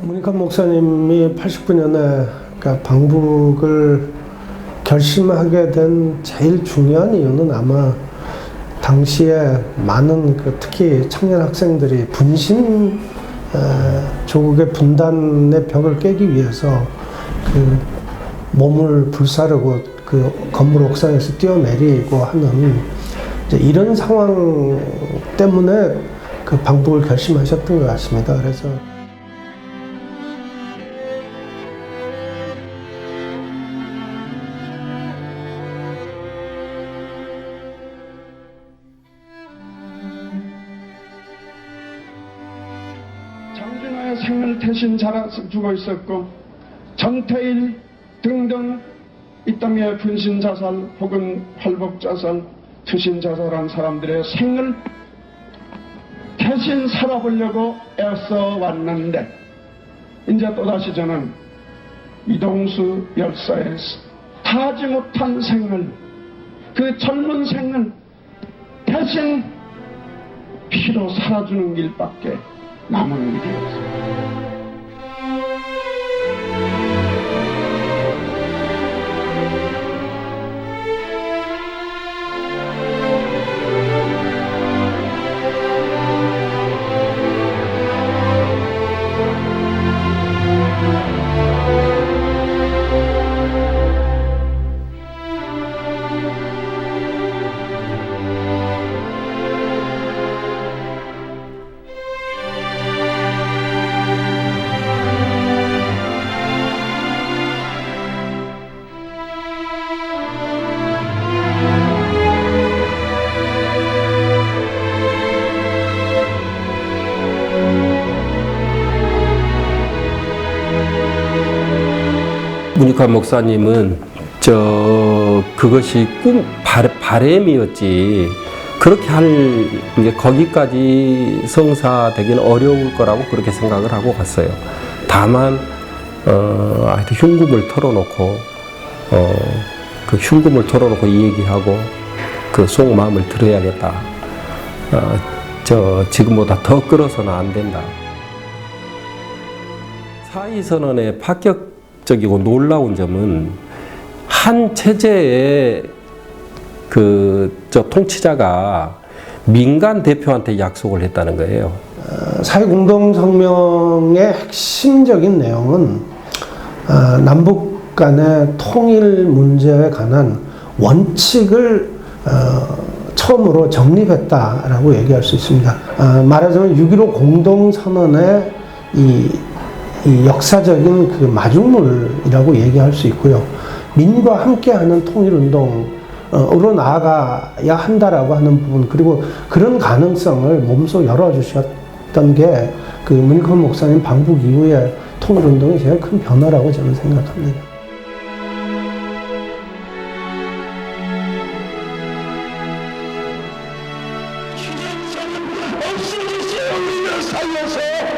문익환 목사님이 89년에 그러니까 방북을 결심하게 된 제일 중요한 이유는 아마 당시에 많은 그 특히 청년 학생들이 분신 에, 조국의 분단의 벽을 깨기 위해서 그 몸을 불사르고 그 건물 옥상에서 뛰어내리고 하는 이런 상황 때문에 그 방북을 결심하셨던 것 같습니다. 그래서 생을 대신 자라주고 있었고 정태일 등등 이 땅의 분신 자살 혹은 활복 자살, 투신 자살한 사람들의 생을 대신 살아보려고 애써 왔는데 이제 또다시 저는 이동수 열사의 다하지 못한 생을 그 젊은 생을 대신 피로 살아주는 길밖에 남은 일이 없습니다. 문익환 목사님은 저 그것이 꿈 바, 바램이었지 그렇게 할 이제 거기까지 성사되기는 어려울 거라고 그렇게 생각을 하고 갔어요. 다만 어 흉금을 털어놓고 어 그 흉금을 털어놓고 이 얘기하고 그 속마음을 들어야겠다. 어 저 지금보다 더 끌어서는 안 된다. 사이 선언의 파격 적이고 놀라운 점은 한 체제의 그 저 통치자가 민간 대표한테 약속을 했다는 거예요. 사회공동성명의 핵심적인 내용은 어, 남북 간의 통일 문제에 관한 원칙을 어, 처음으로 정립했다라고 얘기할 수 있습니다. 어, 말하자면 6.15 공동선언의 이, 이 역사적인 그 마중물이라고 얘기할 수 있고요. 민과 함께하는 통일운동 으로 나아가야 한다라고 하는 부분 그리고 그런 가능성을 몸소 열어주셨던 게 그 문익환 목사님 방북 이후에 통일운동의 제일 큰 변화라고 저는 생각합니다. 살려서